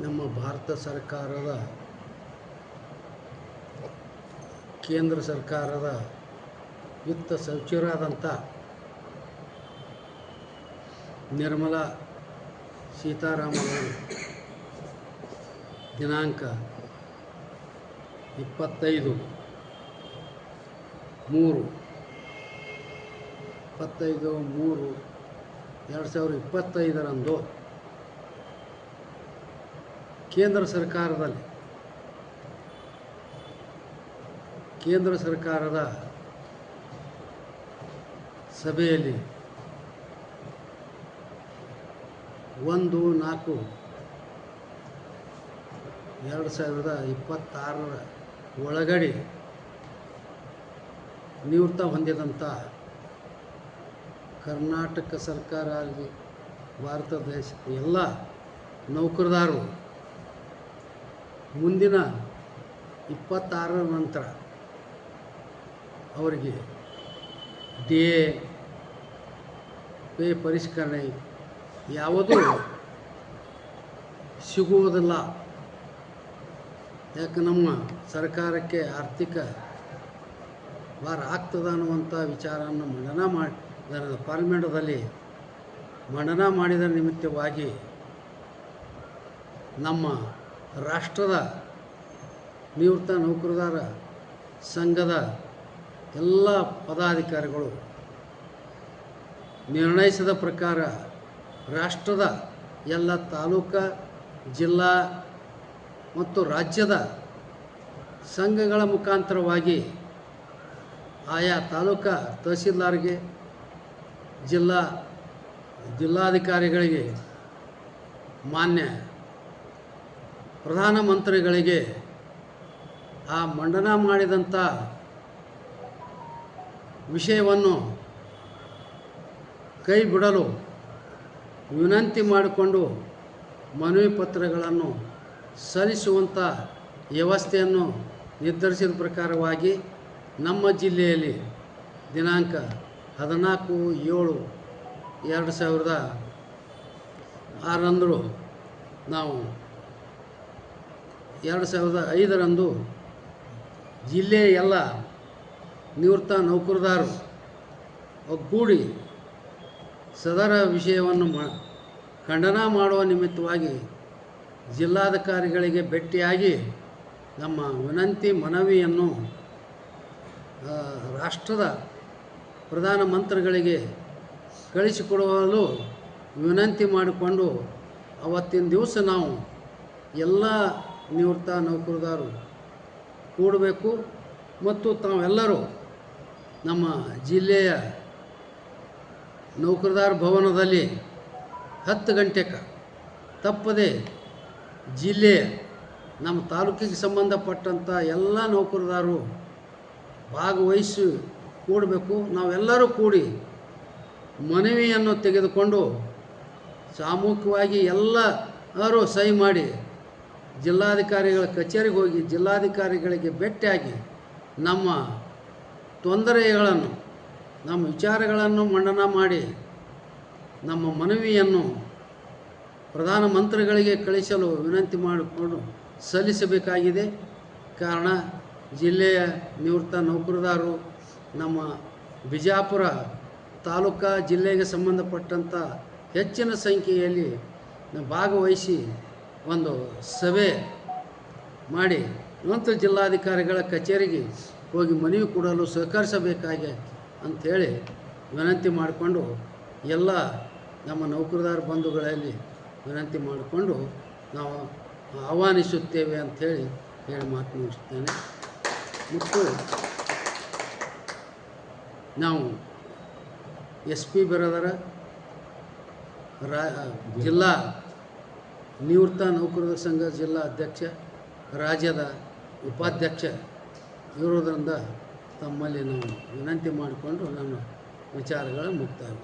ನಮ್ಮ ಭಾರತ ಸರ್ಕಾರದ, ಕೇಂದ್ರ ಸರ್ಕಾರದ ವಿತ್ತ ಸಚಿವರಾದಂಥ ನಿರ್ಮಲಾ ಸೀತಾರಾಮನ್ ದಿನಾಂಕ ಇಪ್ಪತ್ತೈದು ಮೂರು ಇಪ್ಪತ್ತೈದು ಮೂರು, ಎರಡು ಸಾವಿರದ ಇಪ್ಪತ್ತೈದರಂದು ಕೇಂದ್ರ ಸರ್ಕಾರದಲ್ಲಿ, ಕೇಂದ್ರ ಸರ್ಕಾರದ ಸಭೆಯಲ್ಲಿ ಒಂದು, ನಾಲ್ಕು, ಎರಡು ಸಾವಿರದ ಇಪ್ಪತ್ತಾರರ ಒಳಗಡೆ ನಿವೃತ್ತ ಹೊಂದಿದಂಥ ಕರ್ನಾಟಕ ಸರ್ಕಾರ ಆಗಲಿ, ಭಾರತ ದೇಶದ ಎಲ್ಲ ನೌಕರದಾರರು ಮುಂದಿನ ಇಪ್ಪತ್ತಾರರ ನಂತರ ಅವರಿಗೆ ದೇ ಪೇ ಪರಿಷ್ಕರಣೆ ಯಾವುದೂ ಸಿಗುವುದಿಲ್ಲ. ಯಾಕೆ ನಮ್ಮ ಸರ್ಕಾರಕ್ಕೆ ಆರ್ಥಿಕ ಭಾರ ಆಗ್ತದ ಅನ್ನುವಂಥ ವಿಚಾರವನ್ನು ಮಂಡನ ಮಾಡಿದ ಪಾರ್ಲಿಮೆಂಟದಲ್ಲಿ ಮಂಡನ ಮಾಡಿದ ನಿಮಿತ್ತವಾಗಿ ನಮ್ಮ ರಾಷ್ಟ್ರದ ನಿವೃತ್ತ ನೌಕರದಾರ ಸಂಘದ ಎಲ್ಲ ಪದಾಧಿಕಾರಿಗಳು ನಿರ್ಣಯಿಸಿದ ಪ್ರಕಾರ ರಾಷ್ಟ್ರದ ಎಲ್ಲ ತಾಲೂಕು, ಜಿಲ್ಲಾ ಮತ್ತು ರಾಜ್ಯದ ಸಂಘಗಳ ಮುಖಾಂತರವಾಗಿ ಆಯಾ ತಾಲೂಕಾ ತಹಸೀಲ್ದಾರ್ಗೆ, ಜಿಲ್ಲಾ ಜಿಲ್ಲಾಧಿಕಾರಿಗಳಿಗೆ ಮಾನ್ಯ ಪ್ರಧಾನಮಂತ್ರಿಗಳಿಗೆ ಆ ಮಂಡನ ಮಾಡಿದಂಥ ವಿಷಯವನ್ನು ಕೈ ಬಿಡಲು ವಿನಂತಿ ಮಾಡಿಕೊಂಡು ಮನವಿ ಪತ್ರಗಳನ್ನು ಸಲ್ಲಿಸುವಂಥ ವ್ಯವಸ್ಥೆಯನ್ನು ನಿರ್ಧರಿಸಿದ ಪ್ರಕಾರವಾಗಿ ನಮ್ಮ ಜಿಲ್ಲೆಯಲ್ಲಿ ದಿನಾಂಕ ಹದಿನಾಲ್ಕು ಏಳು ಎರಡು ಸಾವಿರದ ಆರಂದರು ನಾವು ಎರಡು ಸಾವಿರದ ಐದರಂದು ಜಿಲ್ಲೆಯ ಎಲ್ಲ ನಿವೃತ್ತ ನೌಕರದಾರರು ಒಗ್ಗೂಡಿ ಸದರ ವಿಷಯವನ್ನು ಮಾ, ಖಂಡನ ಮಾಡುವ ನಿಮಿತ್ತವಾಗಿ ಜಿಲ್ಲಾಧಿಕಾರಿಗಳಿಗೆ ಭೇಟಿಯಾಗಿ ನಮ್ಮ ವಿನಂತಿ ಮನವಿಯನ್ನು ರಾಷ್ಟ್ರದ ಪ್ರಧಾನಮಂತ್ರಿಗಳಿಗೆ ಕಳಿಸಿಕೊಡಲು ವಿನಂತಿ ಮಾಡಿಕೊಂಡು ಅವತ್ತಿನ ದಿವಸ ನಾವು ಎಲ್ಲ ನಿವೃತ್ತ ನೌಕರದಾರರು ಕೂಡಬೇಕು ಮತ್ತು ತಾವೆಲ್ಲರೂ ನಮ್ಮ ಜಿಲ್ಲೆಯ ನೌಕರದಾರ ಭವನದಲ್ಲಿ ಹತ್ತು ಗಂಟೆಗೆ ತಪ್ಪದೆ ಜಿಲ್ಲೆಯ ನಮ್ಮ ತಾಲೂಕಿಗೆ ಸಂಬಂಧಪಟ್ಟಂಥ ಎಲ್ಲ ನೌಕರದಾರರು ಭಾಗವಹಿಸಿ ಕೂಡಬೇಕು. ನಾವೆಲ್ಲರೂ ಕೂಡಿ ಮನವಿಯನ್ನು ತೆಗೆದುಕೊಂಡು ಸಾಮೂಹಿಕವಾಗಿ ಎಲ್ಲರೂ ಸಹಿ ಮಾಡಿ ಜಿಲ್ಲಾಧಿಕಾರಿಗಳ ಕಚೇರಿಗೆ ಹೋಗಿ ಜಿಲ್ಲಾಧಿಕಾರಿಗಳಿಗೆ ಭೇಟಿಯಾಗಿ ನಮ್ಮ ತೊಂದರೆಗಳನ್ನು, ನಮ್ಮ ವಿಚಾರಗಳನ್ನು ಮಂಡನ ಮಾಡಿ ನಮ್ಮ ಮನವಿಯನ್ನು ಪ್ರಧಾನಮಂತ್ರಿಗಳಿಗೆ ಕಳಿಸಲು ವಿನಂತಿ ಮಾಡಿಕೊಂಡು ಸಲ್ಲಿಸಬೇಕಾಗಿದೆ. ಕಾರಣ, ಜಿಲ್ಲೆಯ ನಿವೃತ್ತ ನೌಕರದಾರರು ನಮ್ಮ ಬಿಜಾಪುರ ತಾಲೂಕಾ ಜಿಲ್ಲೆಗೆ ಸಂಬಂಧಪಟ್ಟಂಥ ಹೆಚ್ಚಿನ ಸಂಖ್ಯೆಯಲ್ಲಿ ಭಾಗವಹಿಸಿ ಒಂದು ಸಭೆ ಮಾಡಿ ನಂತರ ಜಿಲ್ಲಾಧಿಕಾರಿಗಳ ಕಚೇರಿಗೆ ಹೋಗಿ ಮನವಿ ಕೊಡಲು ಸಹಕರಿಸಬೇಕಾಗಿ ಅಂಥೇಳಿ ವಿನಂತಿ ಮಾಡಿಕೊಂಡು ಎಲ್ಲ ನಮ್ಮ ನೌಕರದಾರ ಬಂಧುಗಳಲ್ಲಿ ವಿನಂತಿ ಮಾಡಿಕೊಂಡು ನಾವು ಆಹ್ವಾನಿಸುತ್ತೇವೆ ಅಂಥೇಳಿ ಹೇಳಿ ಮಾತು ಮುಗಿಸ್ತೇನೆ. ಮತ್ತು ನಾವು ಎಸ್ ಪಿ ಬಿರದರ ರಾ ಜಿಲ್ಲಾ ನಿವೃತ್ತ ನೌಕರರ ಸಂಘ ಜಿಲ್ಲಾ ಅಧ್ಯಕ್ಷ, ರಾಜ್ಯದ ಉಪಾಧ್ಯಕ್ಷ ಇರೋದರಿಂದ ತಮ್ಮಲ್ಲಿ ನಾವು ವಿನಂತಿ ಮಾಡಿಕೊಂಡು ನಾನು ವಿಚಾರಗಳ ಮುಕ್ತಾಯ